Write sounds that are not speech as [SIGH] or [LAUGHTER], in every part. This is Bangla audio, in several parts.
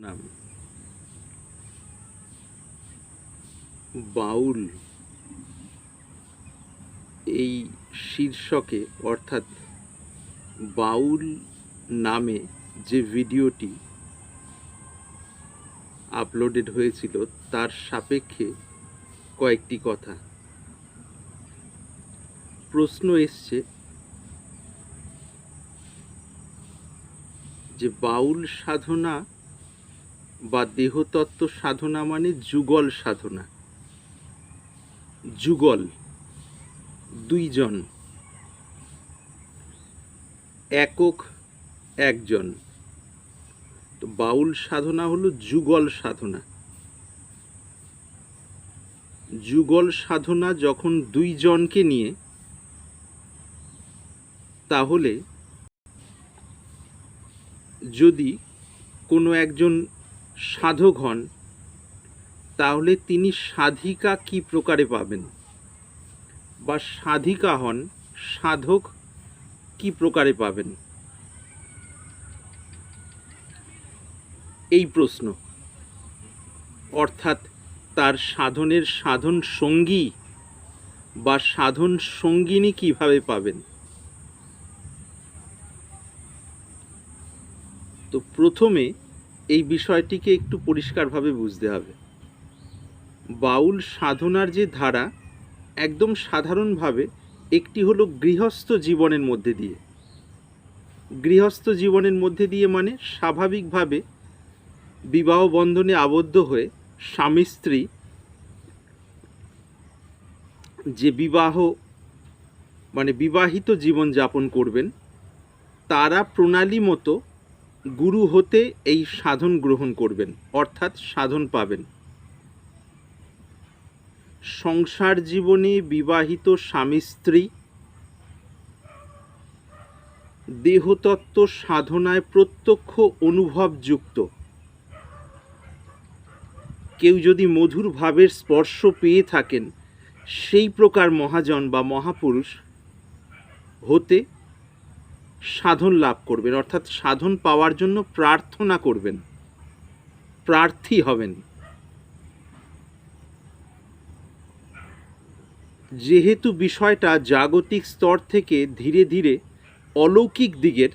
নাম? বাউল। এই শীর্ষকে, অর্থাৎ বাউল নামে যে ভিডিওটি আপলোডেড হয়েছিল, তার সাপেক্ষে কয়েকটি কথা। প্রশ্ন এসছে যে বাউল সাধনা বা দেহতত্ত্ব সাধনা মানে যুগল সাধনা। যুগল, দুইজন। একক, একজন। তো বাউল সাধনা হলো যুগল সাধনা। যুগল সাধনা যখন দুইজনকে নিয়ে, তাহলে যদি কোনো একজন সাধক হন তাহলে তিনি সাধিকা কি প্রকারে পাবেন? বা সাধিকা হন সাধক কি প্রকারে পাবেন? এই প্রশ্ন। অর্থাৎ তার সাধনের সাধন সঙ্গী বা সাধন সঙ্গিনী কীভাবে পাবেন? তো প্রথমে এই বিষয়টিকে একটু পরিষ্কারভাবে বুঝতে হবে। বাউল সাধনার যে ধারা, একদম সাধারণভাবে একটি হলো গৃহস্থ জীবনের মধ্যে দিয়ে। গৃহস্থ জীবনের মধ্যে দিয়ে মানে স্বাভাবিকভাবে বিবাহ বন্ধনে আবদ্ধ হয়ে স্বামী স্ত্রী যে বিবাহ মানে বিবাহিত জীবন যাপন করবেন, তারা প্রণালী মতো গুরু হতে এই সাধন গ্রহণ করবেন, অর্থাৎ সাধন পাবেন। সংসার জীবনে বিবাহিত স্বামী স্ত্রী দেহতত্ত্ব সাধনায় প্রত্যক্ষ অনুভবযুক্ত। কেউ যদি মধুর ভাবের স্পর্শ পেয়ে থাকেন, সেই প্রকার মহাজন বা মহাপুরুষ হতে সাধন লাভ করবেন, অর্থাৎ সাধন পাওয়ার জন্য প্রার্থনা করবেন। প্রার্থী হবেন। যেহেতু বিষয়টা জাগতিক স্তর থেকে ধীরে ধীরে অলৌকিক দিকের,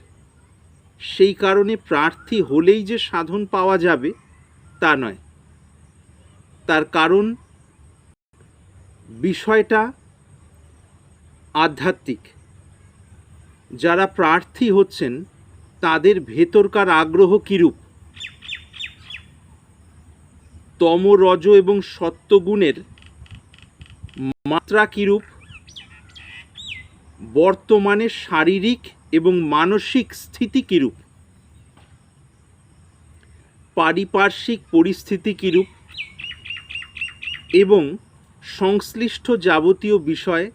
সেই কারণে প্রার্থী হলেই যে সাধন পাওয়া যাবে, তা নয়। তার কারণ বিষয়টা আধ্যাত্মিক। যারা প্রার্থী হচ্ছেন, তাদের ভেতরকার আগ্রহ কিরূপ? তম রজ এবং সত্যগুণের মাত্রা কিরূপ? বর্তমানে শারীরিক এবং মানসিক স্থিতি কিরূপ? পারিপার্শ্বিক পরিস্থিতি কিরূপ? এবং সংশ্লিষ্ট যাবতীয় বিষয়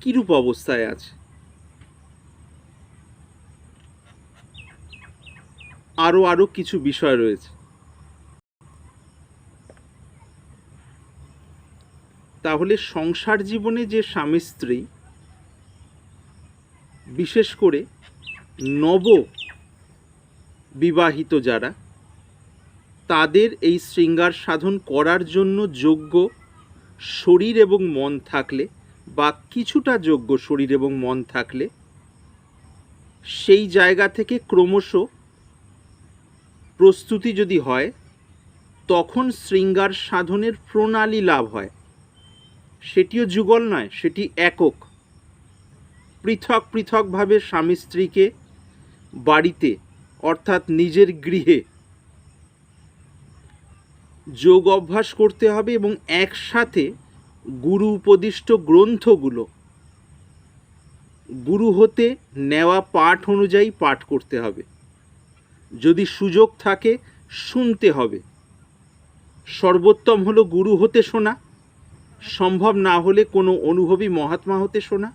কিরূপ অবস্থায় আছে? আরও আরও কিছু বিষয় রয়েছে। তাহলে সংসার জীবনে যে স্বামী, স্ত্রী, বিশেষ করে নব বিবাহিত যারা, তাদের এই শৃঙ্গার সাধন করার জন্য যোগ্য শরীর এবং মন থাকলে বা কিছুটা যোগ্য শরীর এবং মন থাকলে, সেই জায়গা থেকে ক্রমশ প্রস্তুতি যদি হয়, তখন শৃঙ্গার সাধনের প্রণালী লাভ হয়। সেটিও যুগল নয়, সেটি একক। পৃথক পৃথকভাবে স্বামী স্ত্রীকে বাড়িতে, অর্থাৎ নিজের গৃহে যোগ অভ্যাস করতে হবে এবং একসাথে গুরু উপদিষ্ট গ্রন্থগুলো গুরু হতে নেওয়া পাঠ অনুযায়ী পাঠ করতে হবে। যদি সুযোগ থাকে, শুনতে হবে। সর্বোত্তম হলো গুরু হতে শোনা। সম্ভব না হলে কোনো অনুভবী মহাত্মা হতে শোনা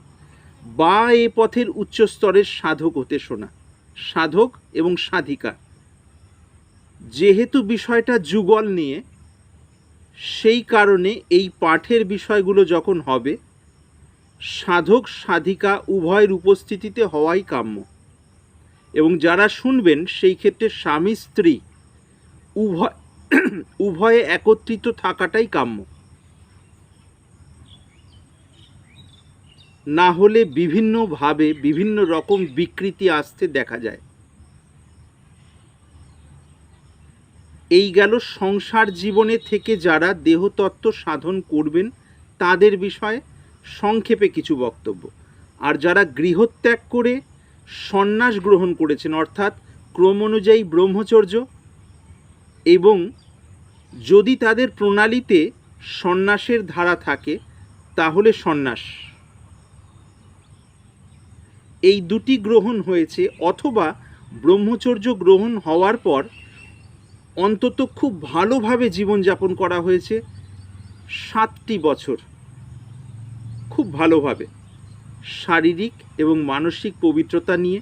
বা এ পথের উচ্চস্তরের সাধক হতে শোনা। সাধক এবং সাধিকা। যেহেতু বিষয়টা যুগল নিয়ে, সেই কারণে এই পাঠের বিষয়গুলো যখন হবে সাধক সাধিকা উভয়ের উপস্থিতিতে হওয়াই কাম্য। এবং যারা শুনবেন সেই ক্ষেত্রে স্বামী স্ত্রী উভয় [COUGHS] উভয়ে একত্রিত থাকাটাই কাম্য। না হলে বিভিন্নভাবে বিভিন্ন রকম বিকৃতি আসতে দেখা যায়। এই গেল সংসার জীবনে থেকে যারা দেহতত্ত্ব সাধন করবেন তাদের বিষয়ে সংক্ষেপে কিছু বক্তব্য। আর যারা গৃহত্যাগ করে সন্ন্যাস গ্রহণ করেছেন, অর্থাৎ ক্রম অনুযায়ী ব্রহ্মচর্য। এবং যদি তাদের প্রণালীতে সন্ন্যাসের ধারা থাকে, তাহলে সন্ন্যাস। এই দুটি গ্রহণ হয়েছে, অথবা ব্রহ্মচর্য গ্রহণ হওয়ার পর অন্তত খুব ভালোভাবে জীবনযাপন করা হয়েছে সাতটি বছর। খুব ভালোভাবে। শারীরিক এবং মানসিক পবিত্রতা নিয়ে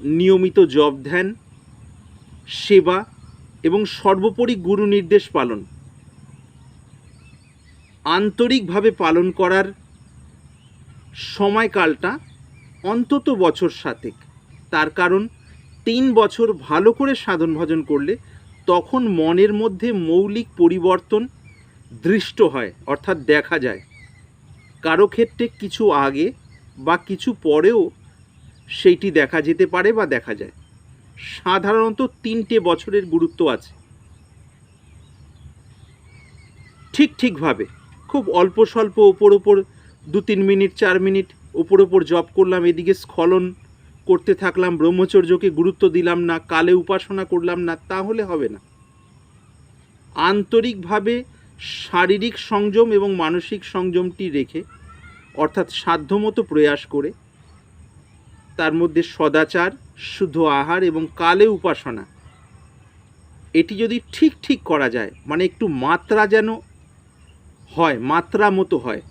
নিয়মিত জব ধ্যান, সেবা এবং সর্বোপরি গুরু নির্দেশ পালন। আন্তরিকভাবে পালন করার সময়কালটা অন্তত বছর সাতেক। তার কারণ, তিন বছর ভালো করে সাধন ভজন করলে তখন মনের মধ্যে মৌলিক পরিবর্তন দৃষ্ট হয়, অর্থাৎ দেখা যায়। কারও ক্ষেত্রে কিছু আগে বা কিছু পরেও সেইটি দেখা যেতে পারে বা দেখা যায়। সাধারণত তিনটে বছরের গুরুত্ব আছে। ঠিক ঠিকভাবে, খুব অল্প স্বল্প ওপর ওপর দু তিন মিনিট, চার মিনিট ওপর ওপর জব করলাম, এদিকে স্খলন করতে থাকলাম, ব্রহ্মচর্যকে গুরুত্ব দিলাম না, কালে উপাসনা করলাম না, তাহলে হবে না। আন্তরিকভাবে শারীরিক সংযম এবং মানসিক সংযমটি রেখে অর্থাৎ সাধ্যমতো প্রয়াস করে, তার মধ্যে সদাচার, শুদ্ধ আহার এবং কালে উপাসনা, এটি যদি ঠিক ঠিক করা যায় মানে একটু মাত্রা যেন হয়, মাত্রা মতো হয়,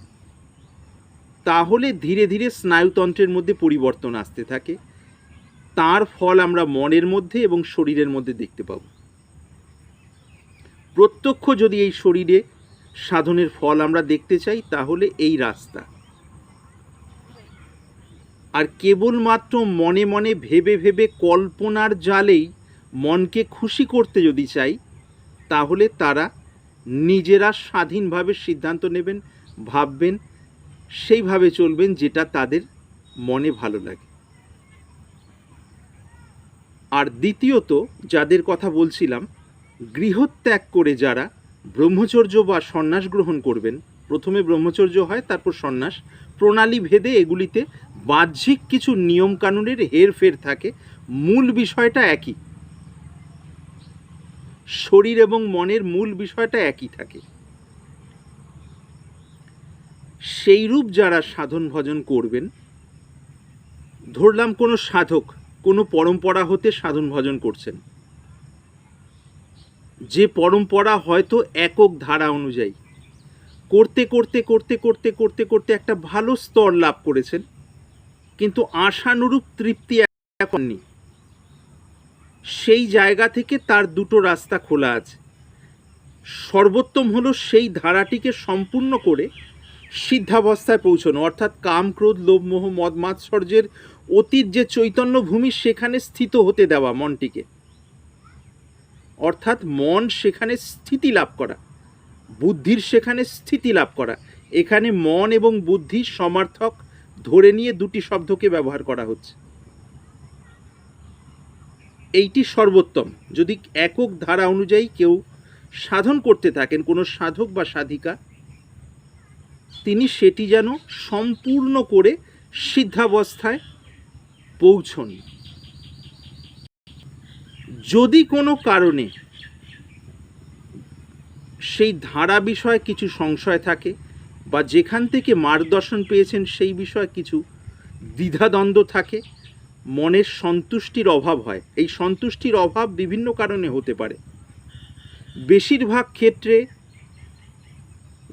তাহলে ধীরে ধীরে স্নায়ুতন্ত্রের মধ্যে পরিবর্তন আসতে থাকে। তার ফল আমরা মনের মধ্যে এবং শরীরের মধ্যে দেখতে পাব। প্রত্যক্ষ যদি এই শরীরে সাধনের ফল আমরা দেখতে চাই, তাহলে এই রাস্তা। আর কেবলমাত্র মনে মনে ভেবে ভেবে কল্পনার জালেই মনকে খুশি করতে যদি চাই, তাহলে তারা নিজেরা স্বাধীনভাবে সিদ্ধান্ত নেবেন, ভাববেন, সেইভাবে চলবেন যেটা তাদের মনে ভালো লাগে। আর দ্বিতীয়ত যাদের কথা বলছিলাম, গৃহত্যাগ করে যারা ব্রহ্মচর্য বা সন্ন্যাস গ্রহণ করবেন, প্রথমে ব্রহ্মচর্য হয়, তারপর সন্ন্যাস। প্রণালী ভেদে এগুলিতে বাহ্যিক কিছু নিয়মকানুনের হেরফের থাকে, মূল বিষয়টা একই। শরীর এবং মনের মূল বিষয়টা একই থাকে। সেইরূপ যারা সাধন ভজন করবেন, ধরলাম কোনো সাধক, কোনো পরম্পরা হতে সাধন ভজন করছেন। যে পরম্পরা হয়তো একক ধারা অনুযায়ী, করতে করতে করতে করতে করতে করতে একটা ভালো স্তর লাভ করেছেন কিন্তু আশানুরূপ তৃপ্তি এখন নেই সেই জায়গা থেকে তার দুটো রাস্তা খোলা আছে। সর্বোত্তম হলো সেই ধারাটিকে সম্পূর্ণ করে সিদ্ধাবস্থায় পৌঁছানো, অর্থাৎ কাম ক্রোধ লোভ মোহ মদ মাৎসর্যের অতীত যে চৈতন্য ভূমি সেখানে স্থিত হতে দেওয়া মনটিকে। অর্থাৎ মন সেখানে স্থিতি লাভ করা, বুদ্ধির সেখানে স্থিতি লাভ করা। এখানে মন এবং বুদ্ধি সমার্থক ধরে নিয়ে দুটি শব্দকে ব্যবহার করা হচ্ছে। এইটি সর্বোত্তম। যদি একক ধারা অনুযায়ী কেউ সাধন করতে থাকেন, কোনো সাধক বা সাধিকা, তিনি সেটি যেন সম্পূর্ণ করে সিদ্ধাবস্থায় পৌঁছন। যদি কোনো কারণে সেই ধারা বিষয়ে কিছু সংশয় থাকে বা যেখান থেকে মার্গদর্শন পেয়েছেন সেই বিষয়ে কিছু দ্বিধাদ্বন্দ্ব থাকে, মনের সন্তুষ্টির অভাব হয়। এই সন্তুষ্টির অভাব বিভিন্ন কারণে হতে পারে। বেশিরভাগ ক্ষেত্রে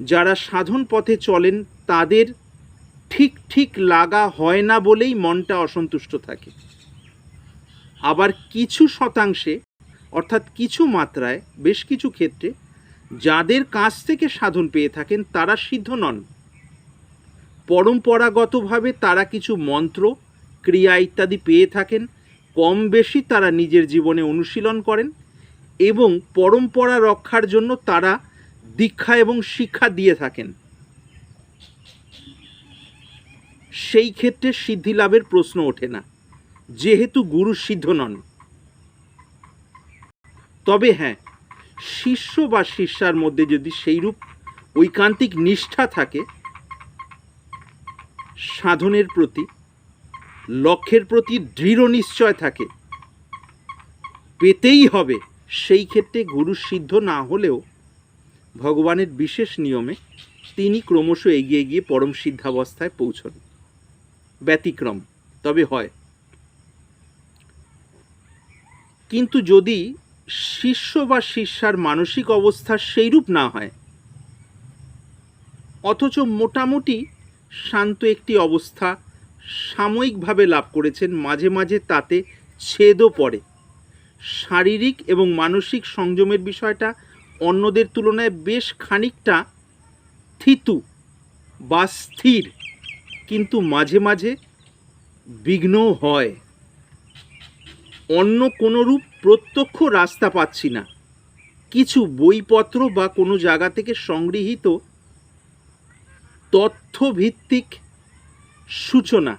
যারা সাধন পথে চলেন, তাদের ঠিক ঠিক লাগা হয় না বলেই মনটা অসন্তুষ্ট থাকে। আবার কিছু শতাংশে, অর্থাৎ কিছু মাত্রায়, বেশ কিছু ক্ষেত্রে যাদের কাছ থেকে সাধন পেয়ে থাকেন, তারা সিদ্ধ নন। পরম্পরাগতভাবে তারা কিছু মন্ত্র, ক্রিয়া ইত্যাদি পেয়ে থাকেন কম বেশি তারা নিজের জীবনে অনুশীলন করেন এবং পরম্পরা রক্ষার জন্য তারা দীক্ষা এবং শিক্ষা দিয়ে থাকেন। সেই ক্ষেত্রে সিদ্ধি লাভের প্রশ্ন ওঠে না, যেহেতু গুরু সিদ্ধ নন। তবে হ্যাঁ শিষ্য বা শিষ্যার মধ্যে যদি সেইরূপ ঐকান্তিক নিষ্ঠা থাকে, সাধনের প্রতি, লক্ষ্যের প্রতি দৃঢ় নিশ্চয় থাকে, পেতেই হবে। সেই ক্ষেত্রে গুরু সিদ্ধ না হলেও ভগবানের বিশেষ নিয়মে তিনি ক্রমশ এগিয়ে গিয়ে পরম সিদ্ধাবস্থায় পৌঁছন। ব্যতিক্রম, তবে হয়। কিন্তু যদি শিষ্য বা শিষ্যার মানসিক অবস্থা সেইরূপ না হয়। অথচ মোটামুটি শান্ত একটি অবস্থা সাময়িকভাবে লাভ করেছেন মাঝে মাঝে তাতে ছেদও পড়ে। শারীরিক এবং মানসিক সংযমের বিষয়টা অন্যদের তুলনায় বেশ খানিকটা থিতু বা স্থির, কিন্তু মাঝে মাঝে বিঘ্নও হয়। অন্য কোনোরূপ প্রত্যক্ষ রাস্তা পাচ্ছি না। কিছু বইপত্র বা কোনো জায়গা থেকে সংগৃহীত তথ্যভিত্তিক সূচনা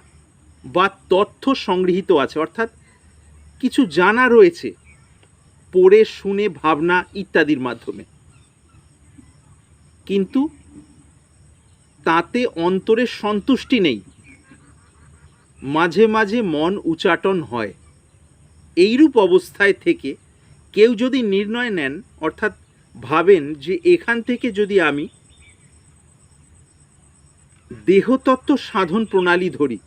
বা তথ্য সংগৃহীত আছে, অর্থাৎ কিছু জানা রয়েছে পড়ে, শুনে, ভাবনা ইত্যাদির মাধ্যমে। কিন্তু তাতে অন্তরে সন্তুষ্টি নেই। মাঝে মাঝে মন উচাটন হয়। এইরূপ অবস্থায় থেকে কেউ যদি নির্ণয় নেন, অর্থাৎ ভাবেন যে এখান থেকে যদি আমি দেহতত্ত্ব সাধন প্রণালী ধরি,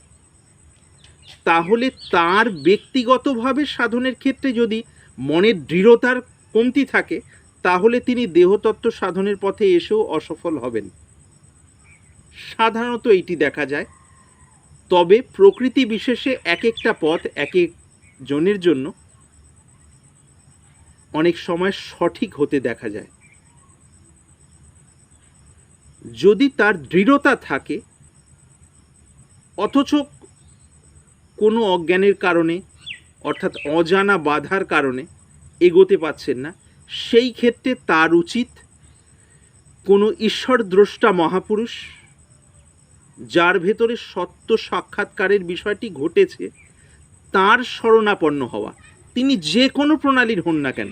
তাহলে তার ব্যক্তিগতভাবে সাধনের ক্ষেত্রে যদি মনের দৃঢ়তার কমতি থাকে, তাহলে তিনি দেহতত্ত্ব সাধনের পথে এসেও অসফল হবেন। সাধারণত এইটি দেখা যায়। তবে প্রকৃতি বিশেষে এক একটা পথ, এক এক জনের জন্য অনেক সময় সঠিক হতে দেখা যায়। যদি তার দৃঢ়তা থাকে, অথচ কোনো অজ্ঞানের কারণে, অর্থাৎ অজানা বাধার কারণে এগোতে পাচ্ছেন না, সেই ক্ষেত্রে তার উচিত কোনো ঈশ্বর দ্রষ্টা মহাপুরুষ, যার ভেতরে সত্য সাক্ষাৎকারের বিষয়টি ঘটেছে তার শরণাপন্ন হওয়া। তিনি যে কোনো প্রণালীর হন না কেন।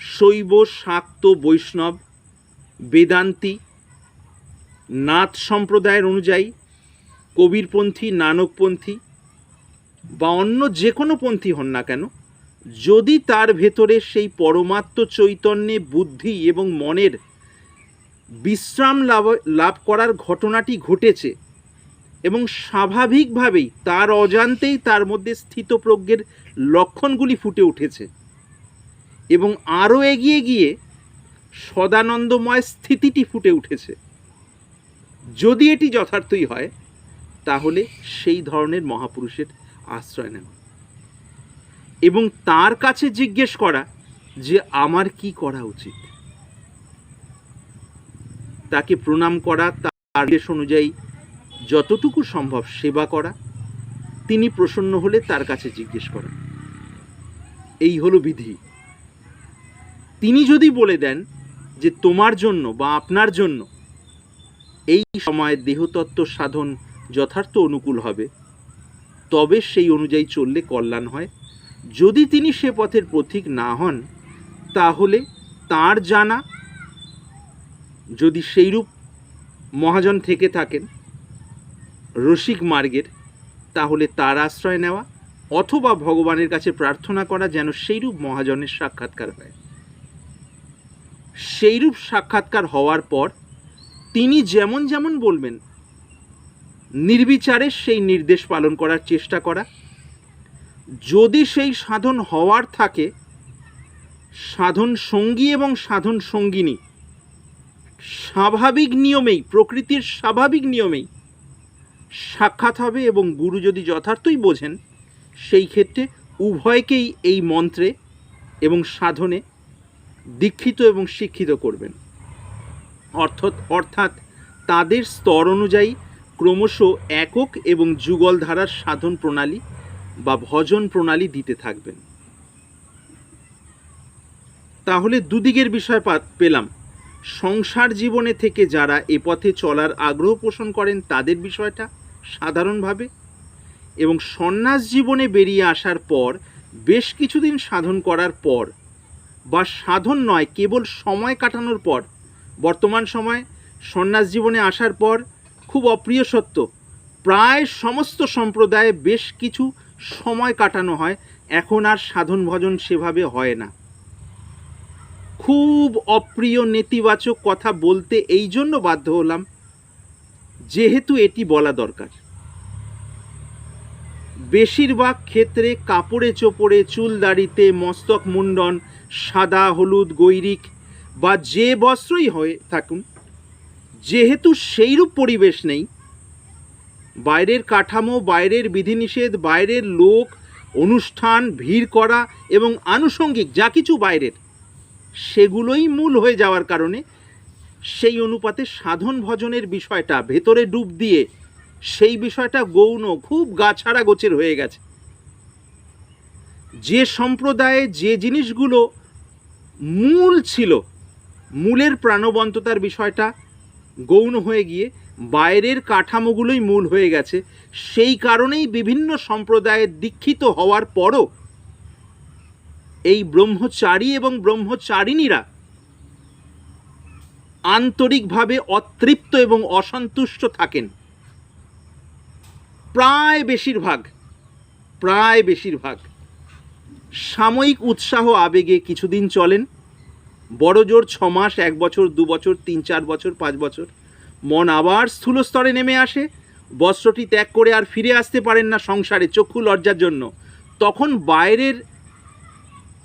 শৈব, শাক্ত, বৈষ্ণব, বেদান্তি, নাথ সম্প্রদায়ের অনুযায়ী কবিরপন্থী, নানকপন্থী বা অন্য যে কোনো পন্থী হন না কেন, যদি তার ভেতরে সেই পরমাত্ম চৈতন্যে বুদ্ধি এবং মনের বিশ্রাম লাভ লাভ করার ঘটনাটি ঘটেছে এবং স্বাভাবিকভাবেই তার অজান্তেই তার মধ্যে স্থিত স্থিতপ্রজ্ঞের লক্ষণগুলি ফুটে উঠেছে এবং আরও এগিয়ে গিয়ে সদানন্দময় স্থিতিটি ফুটে উঠেছে। যদি এটি যথার্থই হয়, তাহলে সেই ধরনের মহাপুরুষের আশ্রয় নেওয়া। এবং তার কাছে জিজ্ঞেস করা যে আমার কি করা উচিত? তাকে প্রণাম করা, তার আদেশ অনুযায়ী যতটুকু সম্ভব সেবা করা। তিনি প্রসন্ন হলে তার কাছে জিজ্ঞেস করা। এই হলো বিধি। তিনি যদি বলে দেন যে তোমার জন্য বা আপনার জন্য এই সময় দেহতত্ত্ব সাধন যথার্থ অনুকূল হবে, তবে সেই অনুযায়ী চললে কল্যাণ হয়। যদি তিনি সে পথের পথিক না হন, তাহলে তার জানা যদি সেইরূপ মহাজন থেকে থাকেন রসিক মার্গের, তাহলে তার আশ্রয় নেওয়া অথবা ভগবানের কাছে প্রার্থনা করা যেন সেইরূপ মহাজনের সাক্ষাৎকার হয়। সেইরূপ সাক্ষাৎকার হওয়ার পর তিনি যেমন যেমন বলবেন, নির্বিচারে সেই নির্দেশ পালন করার চেষ্টা করা। যদি সেই সাধন হওয়ার থাকে, সাধন সঙ্গী এবং সাধন সঙ্গিনী, স্বাভাবিক নিয়মেই, প্রকৃতির স্বাভাবিক নিয়মেই সাক্ষাৎ হবে এবং গুরু যদি যথার্থই বোঝেন, সেই ক্ষেত্রে উভয়কেই এই মন্ত্রে এবং সাধনে দীক্ষিত এবং শিক্ষিত করবেন। অর্থাৎ অর্থাৎ তাদের স্তর অনুযায়ী ক্রমশ একক এবং যুগল ধারার সাধন প্রণালী বা ভজন প্রণালী দিতে থাকবেন। তাহলে দুদিকের বিষয় পেলাম। সংসার জীবনে থেকে যারা এ পথে চলার আগ্রহ পোষণ করেন, তাদের বিষয়টা সাধারণভাবে এবং সন্ন্যাস জীবনে বেরিয়ে আসার পর, বেশ কিছুদিন সাধন করার পর, বা সাধন নয়, কেবল সময় কাটানোর পর, বর্তমান সময় সন্ন্যাস জীবনে আসার পর খুব অপ্রিয় সত্য, প্রায় সমস্ত সম্প্রদায়ে বেশ কিছু সময় কাটানো হয়, এখন আর সাধন ভজন সেভাবে হয় না। খুব অপ্রিয় নেতিবাচক কথা বলতে এই জন্য বাধ্য হলাম যেহেতু এটি বলা দরকার। বেশিরভাগ ক্ষেত্রে কাপড়ে চোপড়ে, চুল দাড়িতে মস্তক মুন্ডন, সাদা, হলুদ, গৈরিক বা যে বস্ত্রই হয়ে থাকুন, যেহেতু সেইরূপ পরিবেশ নেই, বাইরের কাঠামো, বাইরের বিধিনিষেধ, বাইরের লোক, অনুষ্ঠান, ভিড় করা এবং আনুষঙ্গিক যা কিছু বাইরের, সেগুলোই মূল হয়ে যাওয়ার কারণে সেই অনুপাতে সাধন ভজনের বিষয়টা ভেতরে ডুব দিয়ে সেই বিষয়টা গৌণ, খুব গাছাড়া গোছের হয়ে গেছে। যে সম্প্রদায়ে যে জিনিসগুলো মূল ছিল, মূলের প্রাণবন্ততার বিষয়টা গৌণ হয়ে গিয়ে বাইরের কাঠামোগুলোই মূল হয়ে গেছে, সেই কারণেই বিভিন্ন সম্প্রদায়ে দীক্ষিত হওয়ার পরও এই ব্রহ্মচারী এবং ব্রহ্মচারিণীরা আন্তরিকভাবে অতৃপ্ত এবং অসন্তুষ্ট থাকেন। প্রায় বেশিরভাগ প্রায় বেশিরভাগ সাময়িক উৎসাহ আবেগে কিছুদিন চলেন। বড় জোর ছ মাস এক বছর, দু বছর, তিন চার বছর, পাঁচ বছর। মন আবার স্থূল স্তরে নেমে আসে। বস্ত্রটি ত্যাগ করে আর ফিরে আসতে পারেন না সংসারে চক্ষু লজ্জার জন্য। তখন বাইরের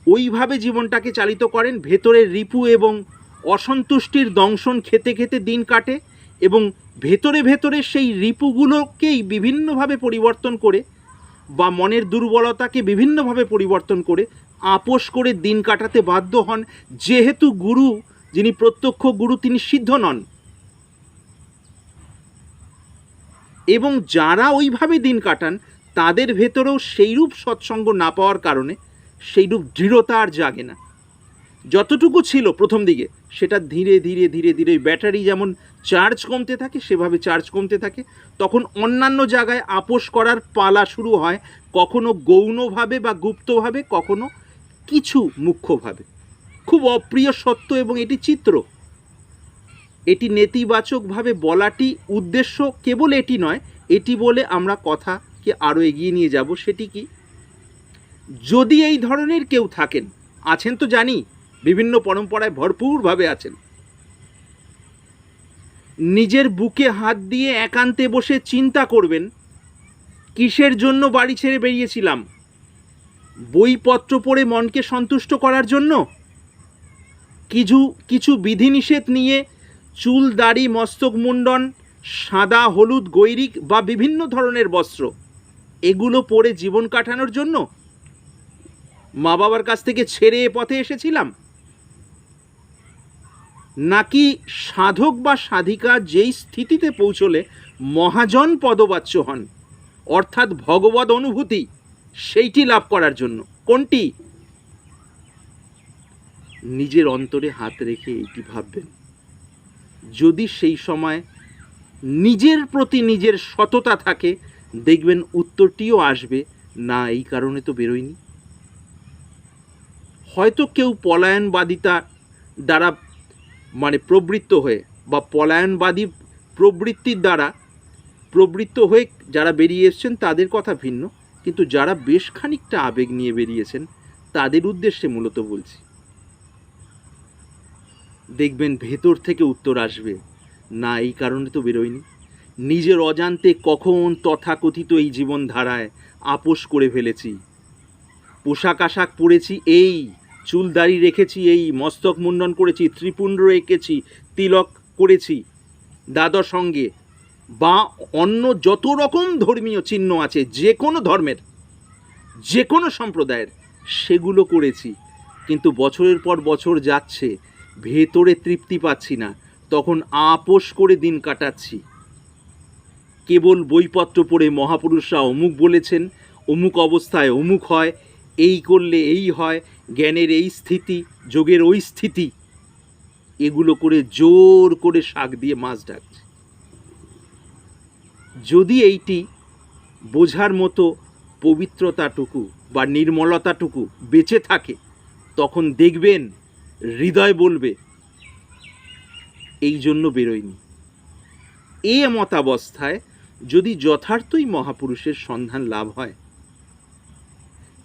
ওইভাবে জীবনটাকে চালিত করেন, ভেতরের রিপু এবং অসন্তুষ্টির দংশন খেতে খেতে দিন কাটে এবং ভেতরে ভেতরে সেই রিপুগুলোকেই বিভিন্নভাবে পরিবর্তন করে বা মনের দুর্বলতাকে বিভিন্নভাবে পরিবর্তন করে আপোষ করে দিন কাটাতে বাধ্য হন, যেহেতু গুরু, যিনি প্রত্যক্ষ গুরু, তিনি সিদ্ধ নন। এবং যারা ওইভাবে দিন কাটান, তাদের ভেতরেও সেইরূপ সৎসঙ্গ না পাওয়ার কারণে সেইরূপ দৃঢ়তা আর জাগে না। যতটুকু ছিল প্রথম দিকে, সেটা ধীরে ধীরে ধীরে ধীরে ব্যাটারি যেমন চার্জ কমতে থাকে, সেভাবে চার্জ কমতে থাকে, তখন অন্যান্য জায়গায় আপোষ করার পালা শুরু হয় কখনো গৌণভাবে বা গুপ্তভাবে, কখনো কিছু মুখ্যভাবে। খুব অপ্রিয় সত্য এবং এটি চিত্র। এটি নেতিবাচকভাবে বলাটি উদ্দেশ্য কেবল এটি নয়, এটি বলে আমরা কথাকে আরও এগিয়ে নিয়ে যাব, সেটি কি? যদি এই ধরনের কেউ থাকেন, আছেন তো জানি বিভিন্ন পরম্পরায় ভরপুরভাবে আছেন। নিজের বুকে হাত দিয়ে একান্তে বসে চিন্তা করবেন, কিসের জন্য বাড়ি ছেড়ে বেরিয়েছিলাম? বইপত্র পড়ে মনকে সন্তুষ্ট করার জন্য? কিছু কিছু বিধিনিষেধ নিয়ে চুল, দাড়ি, মস্তক মুন্ডন, সাদা, হলুদ, গৈরিক বা বিভিন্ন ধরনের বস্ত্র, এগুলো পরে জীবন কাটানোর জন্য? মা বাবার কাছ থেকে ছেড়ে এ পথে এসেছিলাম? নাকি সাধক বা সাধিকা যেই স্থিতিতে পৌঁছলে মহাজন পদবাচ্য হন, অর্থাৎ ভগবত অনুভূতি, সেইটি লাভ করার জন্য। কোনটি? নিজের অন্তরে হাত রেখে এইটি ভাববেন। যদি সেই সময় নিজের প্রতি নিজের সততা থাকে, দেখবেন উত্তরটিও আসবে, না, এই কারণে তো বেরোয়নি। হয়তো কেউ পলায়নবাদিতা দ্বারা মানে প্রবৃত্ত হয়ে বা পলায়নবাদী প্রবৃত্তির দ্বারা প্রবৃত্ত হয়ে যারা বেরিয়ে এসছেন তাদের কথা ভিন্ন, কিন্তু যারা বেশ খানিকটা আবেগ নিয়ে বেরিয়েছেন তাদের উদ্দেশ্যে মূলত বলছি। দেখবেন ভেতর থেকে উত্তর আসবে, না এই কারণে তো বেরোয়নি। নিজের অজান্তে কখন তথাকথিত এই জীবন ধারায় আপোষ করে ফেলেছি। পোশাক আশাক পরেছি এই চুল দাড়ি রেখেছি, এই মস্তক মুন্ডন করেছি, ত্রিপুণ্ড রেখেছি তিলক করেছি দ্বাদশ সঙ্গে বা অন্য যত রকম ধর্মীয় চিহ্ন আছে, যে কোনো ধর্মের, যে কোনো সম্প্রদায়ের, সেগুলো করেছি। কিন্তু বছরের পর বছর যাচ্ছে, ভেতরে তৃপ্তি পাচ্ছি না, তখন আপোষ করে দিন কাটাচ্ছি। কেবল বইপত্র পড়ে মহাপুরুষরা অমুক বলেছেন, অমুক অবস্থায় অমুক হয় এই করলে এই হয়, জ্ঞানের এই স্থিতি, যোগের ওই স্থিতি। এগুলো করে জোর করে শাক দিয়ে মাছ ডাকছে। যদি এইটি বোঝার মতো পবিত্রতাটুকু বা নির্মলতাটুকু বেঁচে থাকে, তখন দেখবেন, হৃদয় বলবে, এই জন্য বেরোয়নি। এ মতাবস্থায় যদি যথার্থই মহাপুরুষের সন্ধান লাভ হয়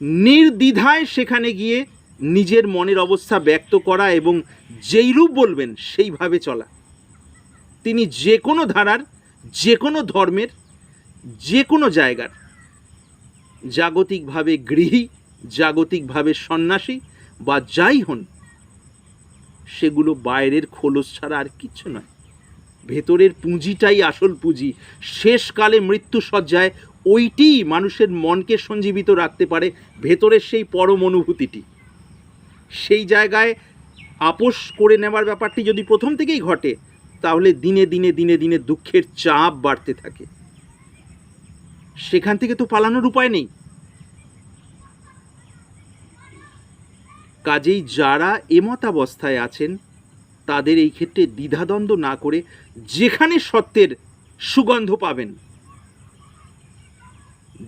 নির্দ্বিধায় সেখানে গিয়ে নিজের মনের অবস্থা ব্যক্ত করা এবং যেইরূপ বলবেন, সেইভাবে চলা। তিনি যে কোনো ধারার যে কোনো ধর্মের যে কোনো জায়গার, জাগতিকভাবে গৃহী, জাগতিকভাবে সন্ন্যাসী বা যাই হন, সেগুলো বাইরের খোলস ছাড়া আর কিচ্ছু নয়। ভেতরের পুঁজিটাই আসল পুঁজি। শেষকালে মৃত্যু সজ্জায় ওইটিই মানুষের মনকে সঞ্জীবিত রাখতে পারে, ভেতরের সেই পরম অনুভূতিটি। সেই জায়গায় আপোষ করে নেওয়ার ব্যাপারটি যদি প্রথম থেকেই ঘটে, তাহলে দিনে দিনে দিনে দিনে দুঃখের চাপ বাড়তে থাকে। সেখান থেকে তো পালানোর উপায় নেই। কাজেই যারা এমতাবস্থায় আছেন, তাদের এই ক্ষেত্রে দ্বিধাদ্বন্দ্ব না করে যেখানে সত্যের সুগন্ধ পাবেন।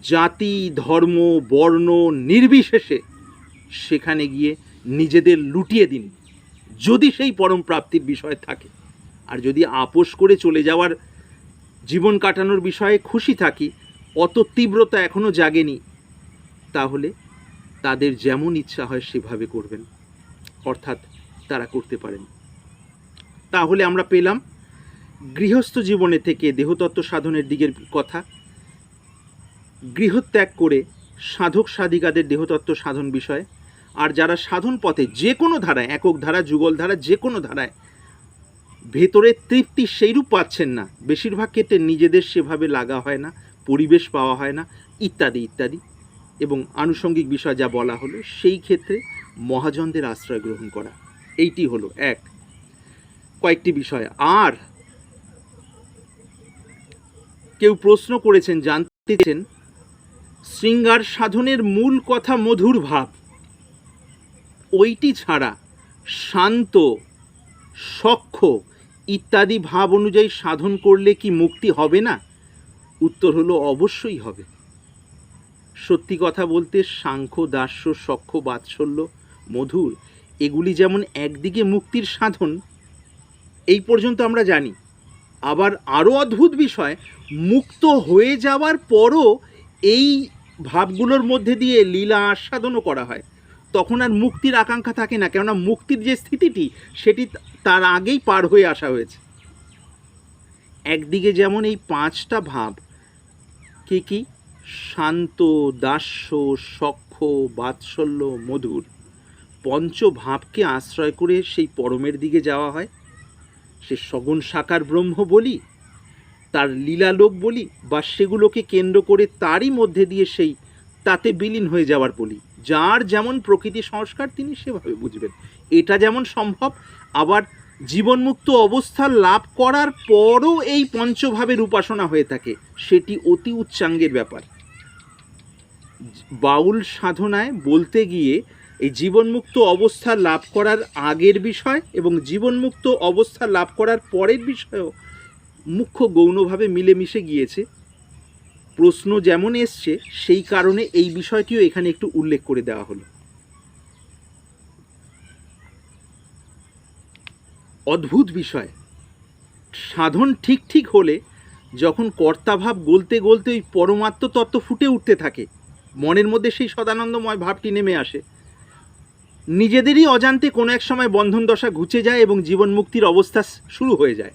জাতি, ধর্ম, বর্ণ নির্বিশেষে সেখানে গিয়ে নিজেদের লুটিয়ে দিন, যদি সেই পরম প্রাপ্তির বিষয় থাকে। আর যদি আপোষ করে চলে যাওয়ার জীবন কাটানোর বিষয়ে খুশি থাকি, অত তীব্রতা এখনও জাগেনি, তাহলে তাদের যেমন ইচ্ছা হয় সেভাবে করবেন, অর্থাৎ তারা করতে পারেন। তাহলে আমরা পেলাম গৃহস্থ জীবনে থেকে দেহতত্ত্ব সাধনের দিকের কথা। গৃহত্যাগ করে সাধক সাধিকাদের দেহতত্ত্ব সাধন বিষয়। আর যারা সাধন পথে যে কোনো ধারায়, একক ধারা, যুগল ধারা, যে কোনো ধারায় ভেতরের তৃপ্তি সেইরূপ পাচ্ছেন না, বেশিরভাগ ক্ষেত্রে নিজেদের সেভাবে লাগা হয় না, পরিবেশ পাওয়া হয় না, ইত্যাদি ইত্যাদি। এবং আনুষঙ্গিক বিষয় যা বলা হলো, সেই ক্ষেত্রে মহাজনদের আশ্রয় গ্রহণ করা। এইটি হলো এক। কয়েকটি বিষয়। আর কেউ প্রশ্ন করেছেন, জানতে চেয়েছেন শৃঙ্গার সাধনের মূল কথা মধুর ভাব। ওইটি ছাড়া শান্ত সখ্য ইত্যাদি ভাব অনুযায়ী সাধন করলে কি মুক্তি হবে না? উত্তর হলো, অবশ্যই হবে। সত্যি কথা বলতে, সাংখ্য, দাস্য সখ্য বাৎসল্য, মধুর, এগুলি যেমন একদিকে মুক্তির সাধন, এই পর্যন্ত আমরা জানি। আবার আরও অদ্ভুত বিষয়, মুক্ত হয়ে যাওয়ার পরও এই ভাবগুলোর মধ্যে দিয়ে লীলা আস্বাদনও করা হয়। তখন আর মুক্তির আকাঙ্ক্ষা থাকে না, কেননা মুক্তির যে স্থিতিটি, সেটি তার আগেই পার হয়ে আসা হয়েছে। একদিকে যেমন এই পাঁচটা ভাব, কি কি? শান্ত, দাস্য সখ্য বাৎসল্য, মধুর। পঞ্চভাবকে আশ্রয় করে সেই পরমের দিকে যাওয়া হয়। সে সগুণ সাকার ব্রহ্ম বলি তার লীলালোক বলি বা সেগুলোকে কেন্দ্র করে তারই মধ্যে দিয়ে সেই তাতে বিলীন হয়ে যাওয়ার বলি। যার যেমন প্রকৃতি সংস্কার, তিনি সেভাবে বুঝবেন। এটা যেমন সম্ভব, আবার জীবনমুক্ত অবস্থা লাভ করার পরও এই পঞ্চভাবের উপাসনা হয়ে থাকে। সেটি অতি উচ্চাঙ্গের ব্যাপার। বাউল সাধনায় বলতে গিয়ে এই জীবনমুক্ত অবস্থা লাভ করার আগের বিষয় এবং জীবনমুক্ত অবস্থা লাভ করার পরের বিষয়ও মুখ্য গৌণভাবে মিলেমিশে গিয়েছে। প্রশ্ন যেমন এসছে, সেই কারণে এই বিষয়টিও এখানে একটু উল্লেখ করে দেওয়া হলো। অদ্ভুত বিষয়। সাধন ঠিক ঠিক হলে যখন কর্তাভাব গলতে গলতে ওই পরমাত্ম তত্ত্ব ফুটে উঠতে থাকে, মনের মধ্যে সেই সদানন্দময় ভাবটি নেমে আসে। নিজেদেরই অজান্তে কোনো এক সময় বন্ধন দশা ঘুচে যায় এবং জীবন মুক্তির অবস্থা শুরু হয়ে যায়।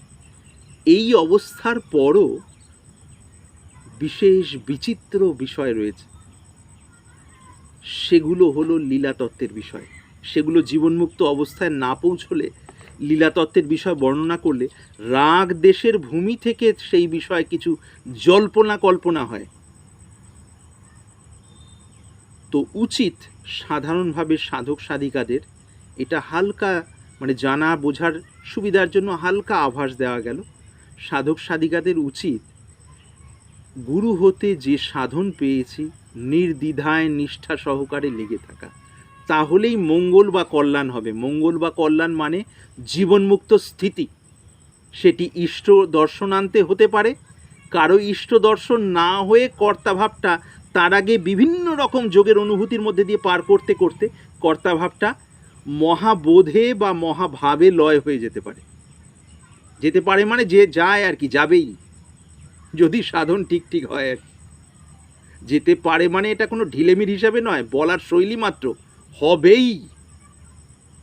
এই অবস্থার পরও বিশেষ বিচিত্র বিষয় রয়েছে। সেগুলো হলো লীলাতত্ত্বের বিষয়। সেগুলো জীবনমুক্ত অবস্থায় না পৌঁছলে, লীলাতত্ত্বের বিষয় বর্ণনা করলে রাগ দেশের ভূমি থেকে সেই বিষয়ে কিছু জল্পনা কল্পনা হয়। তো উচিত সাধারণভাবে সাধক সাধিকাদের এটা হালকা মানে জানা বোঝার সুবিধার জন্য হালকা আভাস দেওয়া গেল। সাধক সাধিকাদের উচিত গুরু হতে যে সাধন পেয়েছি, নির্দ্বিধায় নিষ্ঠা সহকারে লেগে থাকা। তাহলেই মঙ্গল বা কল্যাণ হবে। মঙ্গল বা কল্যাণ মানে জীবনমুক্ত স্থিতি। সেটি ইষ্ট দর্শনান্তে হতে পারে। কারও ইষ্ট দর্শন না হয়ে কর্তাভাবটা তার আগে বিভিন্ন রকম যোগের অনুভূতির মধ্যে দিয়ে পার করতে করতে কর্তাভাবটা মহাবোধে বা মহাভাবে লয় হয়ে যেতে পারে। যেতে পারে মানে যে যায় আর কি, যাবেই। যদি সাধন ঠিক ঠিক হয় আর যেতে পারে মানে এটা কোনো ঢিলেমির হিসাবে নয়, বলার শৈলী মাত্র, হবেই।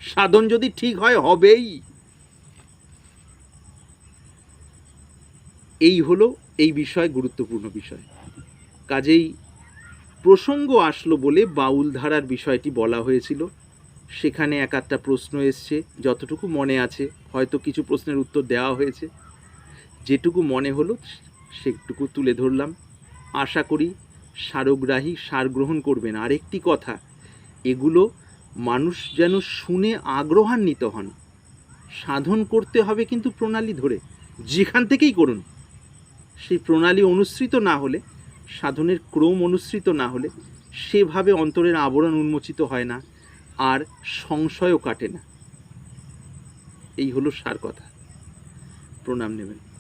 সাধন যদি ঠিক হয়, হবেই। এই হলো এই বিষয়, গুরুত্বপূর্ণ বিষয়। কাজেই প্রসঙ্গ আসলো বলে বাউল ধারার বিষয়টি বলা হয়েছিল। সেখানে এক একটা প্রশ্ন এসছে, যতটুকু মনে আছে, হয়তো কিছু প্রশ্নের উত্তর দেওয়া হয়েছে। যেটুকু মনে হলো, সেটুকু তুলে ধরলাম। আশা করি সারগ্রাহী সার গ্রহণ করবেন। আরেকটি কথা, এগুলো মানুষ যেন শুনে আগ্রহান্বিত হন। সাধন করতে হবে কিন্তু প্রণালী ধরে, যেখান থেকেই করুন। সেই প্রণালী অনুসৃত না হলে, সাধনের ক্রম অনুসৃত না হলে, সেভাবে অন্তরের আবরণ উন্মোচিত হয় না। আর সংশয়ও কাটে না। এই হলো সার কথা। প্রণাম নেবেন।